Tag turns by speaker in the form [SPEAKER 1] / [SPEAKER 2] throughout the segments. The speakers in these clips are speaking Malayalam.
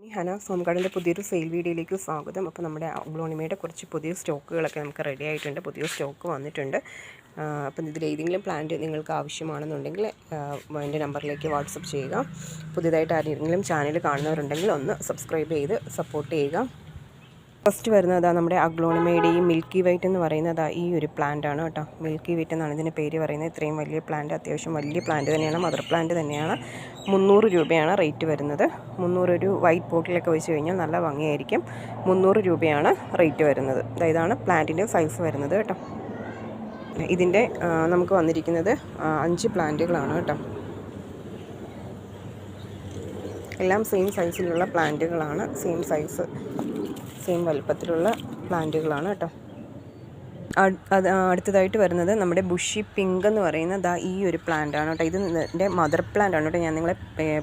[SPEAKER 1] ഇനി ഹന സോംകാടിന്റെ പുതിയൊരു സെയിൽ വീഡിയോയിലേക്ക് സ്വാഗതം. അപ്പോൾ നമ്മുടെ ഗ്ലോണിമയുടെ കുറച്ച് പുതിയ സ്റ്റോക്കുകളൊക്കെ നമുക്ക് റെഡി ആയിട്ടുണ്ട്. പുതിയ സ്റ്റോക്ക് വന്നിട്ടുണ്ട്. അപ്പം ഇതിൽ ഏതെങ്കിലും പ്ലാന്റ് നിങ്ങൾക്ക് ആവശ്യമാണെന്നുണ്ടെങ്കിൽ എന്റെ നമ്പറിലേക്ക് വാട്സപ്പ് ചെയ്യുക. പുതിയതായിട്ട് ആരെങ്കിലും ചാനൽ കാണുന്നവരുണ്ടെങ്കിൽ ഒന്ന് സബ്സ്ക്രൈബ് ചെയ്ത് സപ്പോർട്ട് ചെയ്യുക. ഫസ്റ്റ് വരുന്നത് നമ്മുടെ അഗ്ലോണിമയുടെ ഈ മിൽക്കി വൈറ്റ് എന്ന് പറയുന്നത് ഈ ഒരു പ്ലാന്റ് ആണ് കേട്ടോ. മിൽക്കി വൈറ്റ് എന്നാണ് ഇതിന്റെ പേര് പറയുന്നത്. ഇത്രയും വലിയ പ്ലാന്റ് അത്യാവശ്യം വലിയ പ്ലാന്റ് തന്നെയാണ്. മദർ പ്ലാന്റ് തന്നെയാണ്. മുന്നൂറ് രൂപയാണ് റേറ്റ് വരുന്നത്. മുന്നൂറ് ഒരു വൈറ്റ് പോട്ടിലൊക്കെ വെച്ച് കഴിഞ്ഞാൽ നല്ല ഭംഗിയായിരിക്കും. മുന്നൂറ് രൂപയാണ് റേറ്റ് വരുന്നത്. ഇതാണ് പ്ലാന്റിന്റെ സൈസ് വരുന്നത് കേട്ടോ. ഇതിന്റെ നമുക്ക് വന്നിരിക്കുന്നത് അഞ്ച് പ്ലാന്റുകളാണ് കേട്ടോ. എല്ലാം സെയിം സൈസിലുള്ള പ്ലാന്റുകളാണ്. സെയിം സൈസ് സെയിം വലുപ്പത്തിലുള്ള പ്ലാന്റുകളാണ് കേട്ടോ. അത് അടുത്തതായിട്ട് വരുന്നത് നമ്മുടെ ബുഷി പിങ്ക് എന്ന് പറയുന്ന ദാ ഈ ഒരു പ്ലാന്റ് ആണ് കേട്ടോ. ഇത് ഇതിന്റെ മദർ പ്ലാന്റ് ആണ് കേട്ടോ. ഞാൻ നിങ്ങളെ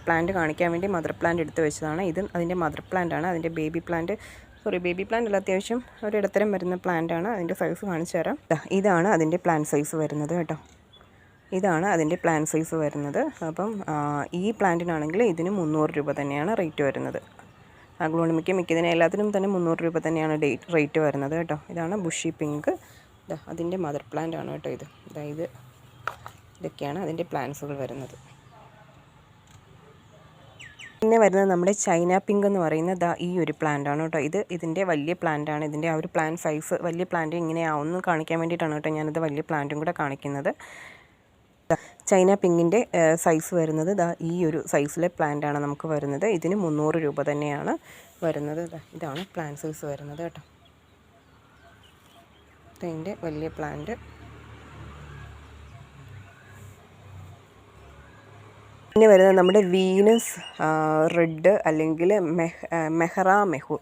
[SPEAKER 1] പ്ലാന്റ് കാണിക്കാൻ വേണ്ടി മദർ പ്ലാന്റ് എടുത്ത് വെച്ചതാണ്. ഇത് അതിന്റെ മദർ പ്ലാന്റ് ആണ്. അതിന്റെ baby plant sorry baby plant അല്ല അത്യാവശ്യം ഒരു ഇടത്തരം വരുന്ന പ്ലാന്റ് ആണ്. അതിന്റെ സൈസ് കാണിച്ചു തരാം ഇതാണ് അതിന്റെ പ്ലാന്റ് സൈസ് വരുന്നത് കേട്ടോ. ഇതാണ് അതിന്റെ പ്ലാൻ സൈസ് വരുന്നത്. അപ്പം ഈ പ്ലാന്റിനാണെങ്കിൽ ഇതിന് മുന്നൂറ് രൂപ തന്നെയാണ് റേറ്റ് വരുന്നത്. അഗ്ലോണിമിക്ക് മിക്കതിന് എല്ലാത്തിനും തന്നെ മുന്നൂറ് രൂപ തന്നെയാണ് ഡേറ്റ് റേറ്റ് വരുന്നത് കേട്ടോ. ഇതാണ് ബുഷി പിങ്ക് അതിന്റെ മദർ പ്ലാന്റ് ആണ് കേട്ടോ ഇത്. അതായത് ഇതൊക്കെയാണ് അതിന്റെ പ്ലാന്റ്സുകൾ വരുന്നത്. പിന്നെ വരുന്നത് നമ്മുടെ ചൈന പിങ്ക് എന്ന് പറയുന്ന ഈ ഒരു പ്ലാന്റ് ആണ് കേട്ടോ ഇത്. ഇതിന്റെ വലിയ പ്ലാന്റ് ആണ്. ഇതിന്റെ ആ ഒരു പ്ലാന്റ് സൈസ് വലിയ പ്ലാന്റ് ഇങ്ങനെയാവുന്നു കാണിക്കാൻ വേണ്ടിയിട്ടാണ് കേട്ടോ ഞാനത് വലിയ പ്ലാന്റും കൂടെ കാണിക്കുന്നത്. ചൈന പിങ്കിന്റെ സൈസ് വരുന്നത് ദാ ഈ ഒരു സൈസിലെ പ്ലാന്റ് ആണ് നമുക്ക് വരുന്നത്. ഇതിന് മുന്നൂറ് രൂപ തന്നെയാണ് വരുന്നത് ഇതാണ് പ്ലാന്റ് സൈസ് വരുന്നത് കേട്ടോ. ഇതിന്റെ വലിയ പ്ലാന്റ് പിന്നെ വരുന്നത് നമ്മുടെ വീനസ് റെഡ് അല്ലെങ്കിൽ മെഹ് മെഹറ മെഹു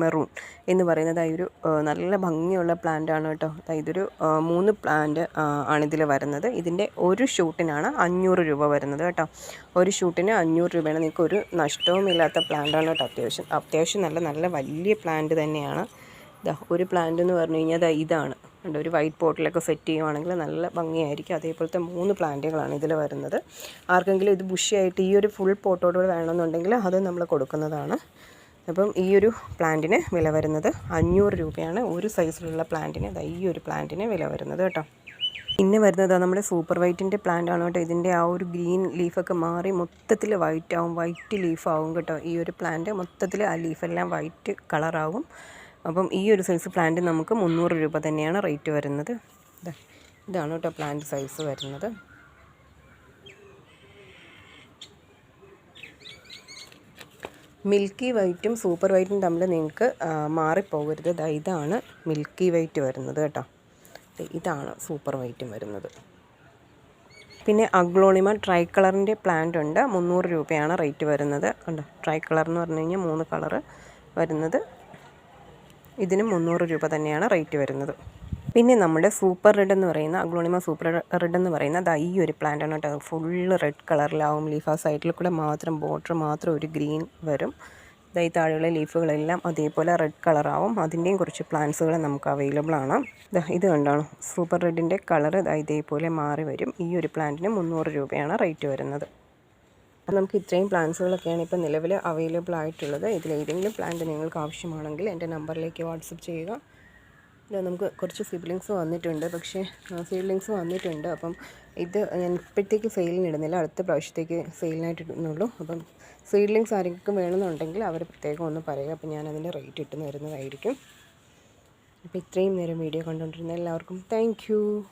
[SPEAKER 1] മെറൂൺ എന്ന് പറയുന്നത് ഒരു നല്ല ഭംഗിയുള്ള പ്ലാന്റ് ആണ് കേട്ടോ. ഇതൊരു മൂന്ന് പ്ലാന്റ് ആണ് ഇതിൽ വരുന്നത്. ഇതിന്റെ ഒരു ഷൂട്ടിനാണ് അഞ്ഞൂറ് രൂപ വരുന്നത് കേട്ടോ. ഒരു ഷൂട്ടിന് അഞ്ഞൂറ് രൂപയാണ്. നിങ്ങൾക്ക് ഒരു നഷ്ടവും ഇല്ലാത്ത പ്ലാന്റ് ആണ് കേട്ടോ. അത്യാവശ്യം അത്യാവശ്യം നല്ല നല്ല വലിയ പ്ലാന്റ് തന്നെയാണ്. ഒരു പ്ലാന്റ് എന്ന് പറഞ്ഞു കഴിഞ്ഞാൽ ഇതാണ്. കണ്ടോ ഒരു വൈറ്റ് പോട്ടിലൊക്കെ സെറ്റ് ചെയ്യുവാണെങ്കിൽ നല്ല ഭംഗിയായിരിക്കും. അതേപോലത്തെ മൂന്ന് പ്ലാന്റുകളാണ് ഇതിൽ വരുന്നത്. ആർക്കെങ്കിലും ഇത് ബുഷിയായിട്ട് ഈ ഒരു ഫുൾ പോട്ടോടുകൂടി വേണമെന്നുണ്ടെങ്കിൽ അത് നമ്മൾ കൊടുക്കുന്നതാണ്. അപ്പം ഈ ഒരു പ്ലാന്റിന് വില വരുന്നത് അഞ്ഞൂറ് രൂപയാണ്. ഒരു സൈസിലുള്ള പ്ലാന്റിന് ഈ ഒരു പ്ലാന്റിന് വില വരുന്നത് കേട്ടോ. പിന്നെ വരുന്നത് നമ്മുടെ സൂപ്പർ വൈറ്റിന്റെ പ്ലാന്റ് ആണ് കേട്ടോ. ഇതിന്റെ ആ ഒരു ഗ്രീൻ ലീഫൊക്കെ മാറി മൊത്തത്തിൽ വൈറ്റ് ആവും വൈറ്റ് ലീഫാവും കേട്ടോ. ഈ ഒരു പ്ലാന്റ് മൊത്തത്തിൽ ആ ലീഫെല്ലാം വൈറ്റ് കളറാവും. അപ്പം ഈ ഒരു സൈസ് പ്ലാന്റ് നമുക്ക് മുന്നൂറ് രൂപ തന്നെയാണ് റേറ്റ് വരുന്നത്. ഇതാണ് കേട്ടോ പ്ലാന്റ് സൈസ് വരുന്നത്. മിൽക്കി വൈറ്റും സൂപ്പർ വൈറ്റും തമ്മിൽ നിങ്ങൾക്ക് മാറിപ്പോകരുത്. ഇതാണ് മിൽക്കി വൈറ്റ് വരുന്നത് കേട്ടോ. ഇതാണ് സൂപ്പർ വൈറ്റും വരുന്നത്. പിന്നെ അഗ്ലോണിമ ട്രൈ കളറിന്റെ പ്ലാന്റ് ഉണ്ട്. മുന്നൂറ് രൂപയാണ് റേറ്റ് വരുന്നത്. ഉണ്ട് ട്രൈ കളർ എന്ന് പറഞ്ഞു കഴിഞ്ഞാൽ മൂന്ന് കളറ് വരുന്നത്. ഇതിന് മുന്നൂറ് രൂപ തന്നെയാണ് റേറ്റ് വരുന്നത്. പിന്നെ നമ്മുടെ സൂപ്പർ റെഡ് എന്ന് പറയുന്ന അഗ്ലോണിമ സൂപ്പർ റെഡ് എന്ന് പറയുന്ന ദാ ഈ ഒരു പ്ലാന്റ് ആണ് കേട്ടോ. ഫുള്ള് റെഡ് കളറിലാവും ലീഫ് ആ സൈഡിൽ കൂടെ മാത്രം ബോർഡർ മാത്രം ഒരു ഗ്രീൻ വരും. ദാ താഴെയുള്ള ലീഫുകളെല്ലാം അതേപോലെ റെഡ് കളറാവും അതിന്റെയും കുറച്ച് പ്ലാന്റ്സുകൾ നമുക്ക് അവൈലബിൾ ആണ്. ഇത് കണ്ടാണ് സൂപ്പർ റെഡിന്റെ കളർ ഇതേപോലെ മാറി വരും. ഈ ഒരു പ്ലാന്റിന് മുന്നൂറ് രൂപയാണ് റേറ്റ് വരുന്നത്. അപ്പോൾ നമുക്ക് ഇത്രയും പ്ലാൻസുകളൊക്കെയാണ് ഇപ്പോൾ നിലവിൽ അവൈലബിൾ ആയിട്ടുള്ളത്. ഇതിൽ ഏതെങ്കിലും പ്ലാന്റ് നിങ്ങൾക്ക് ആവശ്യമാണെങ്കിൽ എന്റെ നമ്പറിലേക്ക് വാട്സപ്പ് ചെയ്യുക. നമുക്ക് കുറച്ച് സിബ്ലിങ്സ് വന്നിട്ടുണ്ട്. പക്ഷേ സീഡ്ലിങ്സ് വന്നിട്ടുണ്ട്. അപ്പം ഇത് ഞാൻ ഇപ്പോഴത്തേക്ക് സെയിലിനിടുന്നില്ല അടുത്ത പ്രാവശ്യത്തേക്ക് സെയിലിനായിട്ട് ഇടുന്നുള്ളൂ. അപ്പം സീഡ്ലിങ്സ് ആരെങ്കിലും വേണമെന്നുണ്ടെങ്കിൽ അവർ പ്രത്യേകം ഒന്ന് പറയുക. അപ്പം ഞാൻ അതിന്റെ റേറ്റ് ഇട്ട് തരുന്നതായിരിക്കും. അപ്പോൾ ഇത്രയും നേരം വീഡിയോ കണ്ടുകൊണ്ടിരുന്ന എല്ലാവർക്കും താങ്ക്